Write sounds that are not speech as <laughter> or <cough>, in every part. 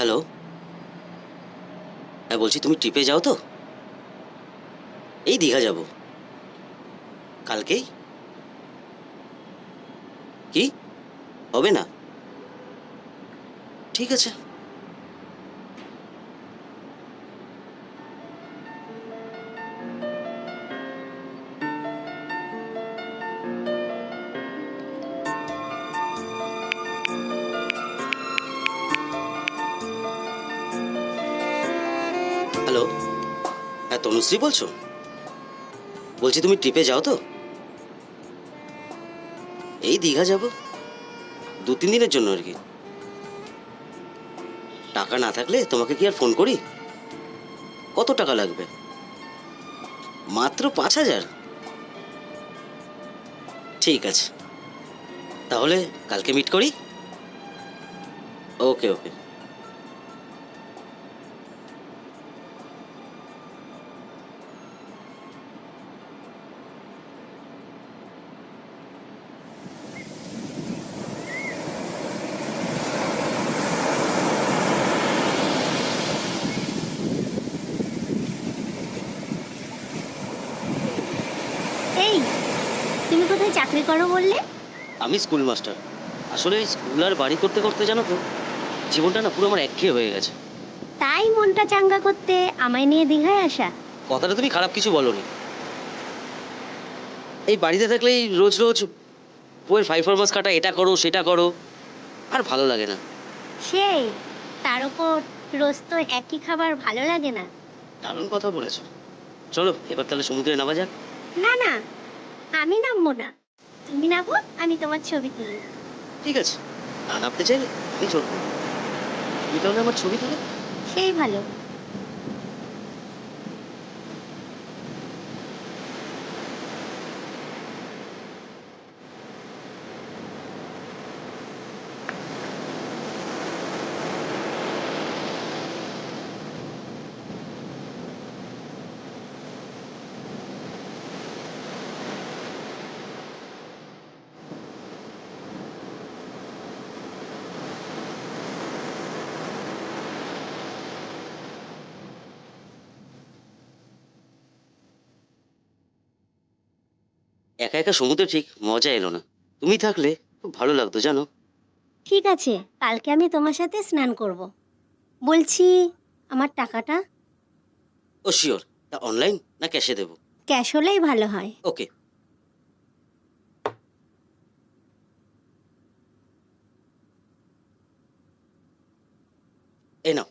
Hello? হ্যাঁ বলছি তুমি ট্রিপে যাও তো? এই দীঘা যাব। কালকেই? কি? হবে না? ঠিক আছে। হ্যালো। হ্যাঁ তনুশ্রী বলছো? বলছি তুমি ট্রিপে যাও তো। এই দীঘা যাব। দু, তিন দিনের জন্য আর কি। টাকা না থাকলে তোমাকে কি আর ফোন করি? কত টাকা লাগবে? মাত্র পাঁচ হাজার? ঠিক আছে। তাহলে কালকে মিট করি। ওকে ওকে। কোথায় চাকরি করো বললে? আমি স্কুল মাস্টার আসলে স্কুল আর বাড়ি করতে করতে জানো তো জীবনটা না পুরো আমার একঘেয়ে হয়ে গেছে। তাই মনটা চাঙ্গা করতে আমায় নিয়ে দীঘায় আসা? কথাটা তুমি খারাপ কিছু বলনি। এই বাড়িতে থাকলে এই রোজ রোজ বইয়ের ফাইভ ফরমাস কাটা এটা করো সেটা করো আর ভালো লাগে না। সেই তার উপর রোজ তো একই খাবার ভালো লাগে না। দারুণ কথা বলেছ। চলো এবার তাহলে সমুদ্রে নামা যাক। না না আমি নামবো না। তুমি নামো আমি তোমার ছবি তুলি। ঠিক আছে। নামতে চাইলে আমি চলবো। তুমি তাহলে আমার ছবি তুলে সেই ভালো। একা একা সমুদ্রে ঠিক মজা এলো না। তুমি থাকলে খুব ভালো লাগতো জানো? ঠিক আছে কালকে আমি তোমার সাথে স্নান করব। বলছি আমার টাকাটা? ও শিওর তা অনলাইন না ক্যাশে দেবো? ক্যাশ হলেই ভালো হয়। ওকে এই নাও।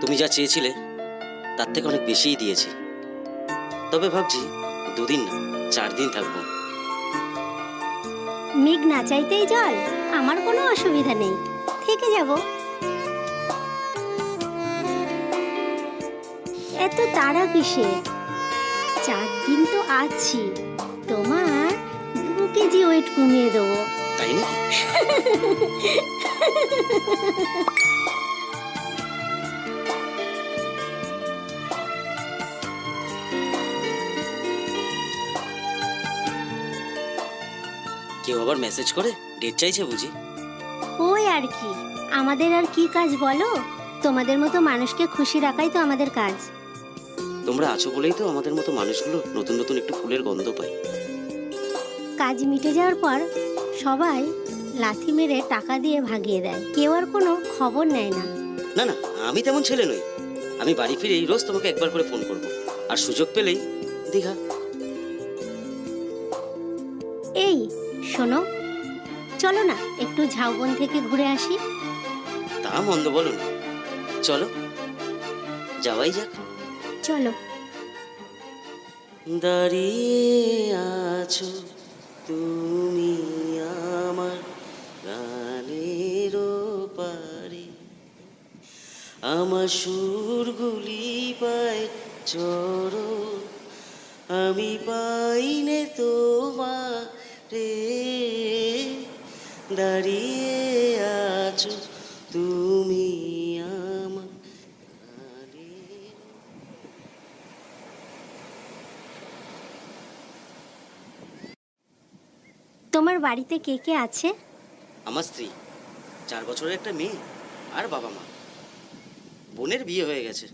তুমি যা চেয়েছিলে তার থেকে অনেক বেশিই দিয়েছি। তবে ভাবছি দুদিন না চার দিন থাকব। মেঘ না চাইতেই জল আমার কোনো অসুবিধা নেই। থেকে যাব। এত তাড়া কিসে? চার দিন তো আছি তোমার দু কেজি ওয়েট কমিয়ে দেবো। তাই না <laughs> কেউ আবার মেসেজ করে? ডেট চাইছে বুঝি। ওই আর কি। আমাদের আর কি কাজ বলো? তোমাদের মতো মানুষকে খুশি রাখাই তো আমাদের কাজ। তোমরা আছো বলেই তো আমাদের মতো মানুষগুলো নতুন নতুন একটু ফুলের গন্ধ পায়। কাজ মিটে যাওয়ার পর সবাই লাথি মেরে টাকা দিয়ে ভাগিয়ে দেয়। কেউ আর কোনো খবর নেয় না। না না আমি তেমন ছেলে নই। আমি বাড়ি ফিরেই রোজ তোমাকে একবার করে ফোন করব। আর সুযোগ পেলেই দীঘা। শোনো। চলো না একটু ঝাউবন থেকে ঘুরে আসি। তা মন্দ বলো না। চলো যাওয়াই যাক। চলো। দাঁড়িয়ে আছো তুমি আমার গানের পারে আমার সুরগুলি পায় চড়ো আমি পাইনে তোমারে। দাঁড়িয়ে আছো তুমি আমার তোমার বাড়িতে কে কে আছে? আমার স্ত্রী চার বছরের একটা মেয়ে আর বাবা মা। বোনের বিয়ে হয়ে গেছে।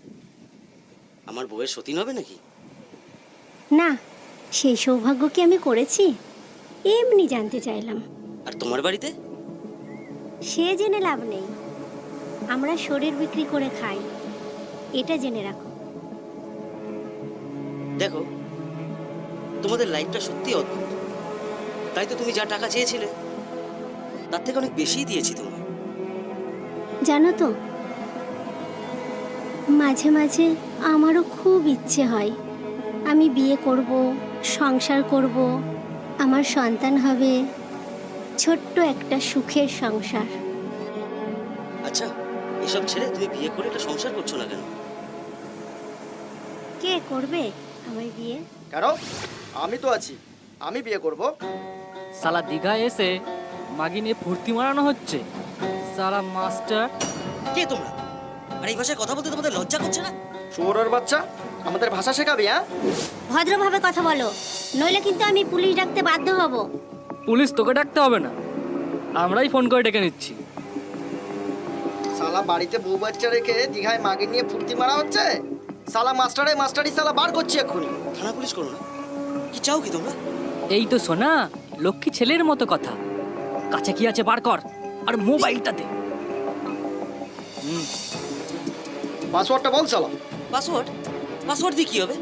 আমার বউয়ের সতীন হবে নাকি? না সেই সৌভাগ্য কি আমি করেছি? এমনি জানতে চাইলাম। আর তোমার বাড়িতে? সে জেনে লাভ নেই। আমরা শরীর বিক্রি করে খাই। এটা জেনে রাখো। দেখো তোমাদের লাইফটা সত্যি অদ্ভুত। তাই তো তুমি যা টাকা চেয়েছিলে তার থেকে অনেক বেশিই দিয়েছি তোমায়। জানো তো মাঝে মাঝে আমারও খুব ইচ্ছে হয় আমি বিয়ে করব সংসার করব আমার সন্তান হবে ছোট্ট একটা সুখের সংসার। আচ্ছা এসব ছেড়ে তুমি বিয়ে করে একটা সংসার করছ না কেন? কে করবে আমার বিয়ে? কেন আমি তো আছি। আমি বিয়ে করব। সালা দীঘায় এসে মাগি নিয়ে ফুর্তি মারানো হচ্ছে। সালা মাস্টার। কে তোমরা? আর এই ভাষায় কথা বলতে তোমাদের লজ্জা করছে না? শুয়োরের বাচ্চা আমাদের ভাষা শেখাবি হ্যাঁ? ভদ্রভাবে কথা বলো নইলে কিন্তু আমি পুলিশ ডাকতে বাধ্য হব। পুলিশ তোকে ডাকতে হবে না। আমরাই ফোন করে ডেকে নিচ্ছি। সালা বাড়িতে বউ বাচ্চা রেখে দীঘায় মাগে নিয়ে ফুর্তি মারা হচ্ছে? সালা মাস্টারে মাস্টারি সালা বার করছি এক্ষুনি থানা পুলিশ করো না। কি চাও কি তোমরা? এই তো শোনা লক্ষ্মী ছেলের মতো কথা। কাছে কি আছে বার কর আর মোবাইলটা দে। হুম পাসওয়ার্ডটা বল সালা পাসওয়ার্ড? পাসওয়ার্ড দিয়ে কি হবে?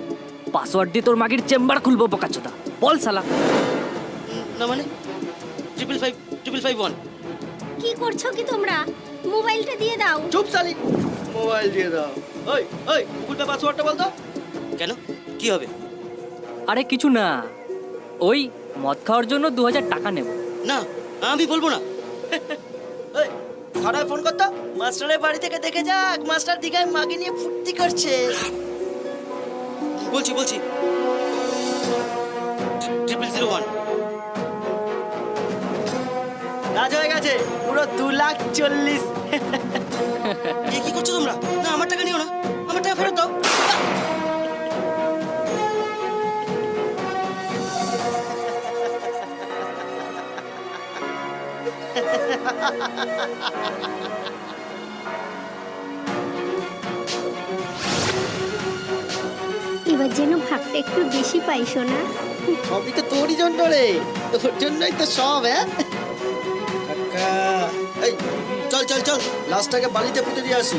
পাসওয়ার্ড দিয়ে তোর মাগির চেম্বার খুলবো বোকাচোদা। বল সালা না মানে? Triple five triple five one কি করছ কি তোমরা? মোবাইলটা দিয়ে দাও। চুপ সালি মোবাইল দিয়ে দাও। ওই ওই গুগলটা পাসওয়ার্ডটা বল তো কেন? কি হবে? আরে কিছু না। ওই মদ খাওয়ার জন্য দু হাজার টাকা নেব। না আমি বলব না। এই থানায় ফোন করতো মাস্টারের বাড়ি থেকে দেখে যাক মাস্টার দীঘায় মাগে নিয়ে ফুর্তি করছে। বলছি বলছি। ট্রিপল জিরো ওয়ান কাজ হয়ে গেছে। পুরো দু লাখ চল্লিশ। এ কি করছ তোমরা? না আমার টাকা নিও না। আমার টাকা ফেরত দাও। এবার যেন ভাগটা একটু বেশি পাইছো না সবই তো তোরই জন্য রে। তোর জন্যই তো সব হ্যাঁ? এই চল চল চল। লাশটাকে বালিতে পুঁতে দিয়ে আসি।